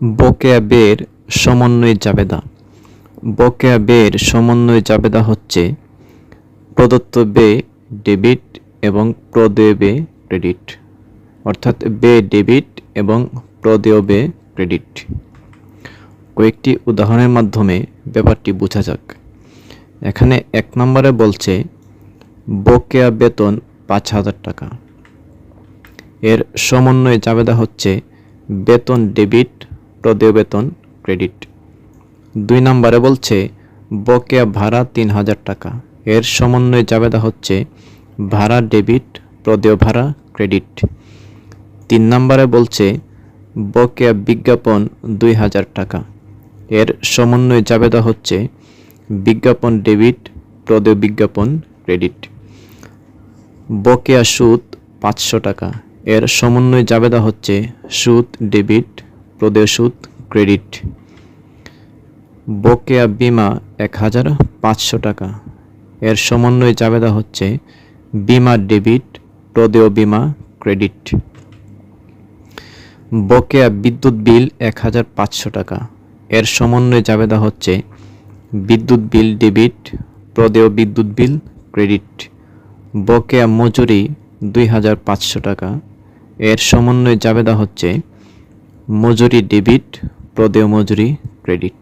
বকেয়া ব্যয়ের সমন্বয় জাবেদা। বকেয়া ব্যয়ের সমন্বয় জাবেদা হচ্ছে প্রদত্ত ব্যয় ডেবিট এবং প্রদেয় ব্যয় ক্রেডিট। অর্থাৎ ব্যয় ডেবিট এবং প্রদেয় ব্যয় ক্রেডিট। কয়েকটি উদাহরণের মাধ্যমে ব্যাপারটি বোঝা যাক। এখানে এক নম্বরে বলছে, বকেয়া বেতন পাঁচ হাজার টাকা। এর সমন্বয় জাবেদা হচ্ছে বেতন ডেবিট প্রদেয় বেতন, ক্রেডিট। দুই নম্বরে বলছে, বকেয়া ভাড়া তিন হাজার টাকা। এর সমন্বয় জাবেদা হচ্ছে, ভাড়া ডেবিট, প্রদেয় ভাড়া, ক্রেডিট। তিন নম্বরে বলছে, বকেয়া বিজ্ঞাপন দুই হাজার টাকা। এর সমন্বয় জাবেদা হচ্ছে, বিজ্ঞাপন ডেবিট, প্রদেয় বিজ্ঞাপন, ক্রেডিট। বকেয়া সুদ পাঁচশো টাকা। এর সমন্বয় জাবেদা হচ্ছে, সুদ, ডেবিট প্রদেয় সুদ ক্রেডিট। বকেয়া বিমা এক হাজার পাঁচশো টাকা। এর সমন্বয় জাবেদা হচ্ছে বিমা ডেবিট, প্রদেয় বিমা, ক্রেডিট। বকেয়া বিদ্যুৎ বিল এক হাজার পাঁচশো টাকা। এর সমন্বয় জাবেদা হচ্ছে বিদ্যুৎ বিল ডেবিট, প্রদেয় বিদ্যুৎ বিল, ক্রেডিট। বকেয়া মজুরি দুই হাজার পাঁচশো টাকা। এর সমন্বয় জাবেদা হচ্ছে মজুরি ডেবিট প্রদেয় মজুরি ক্রেডিট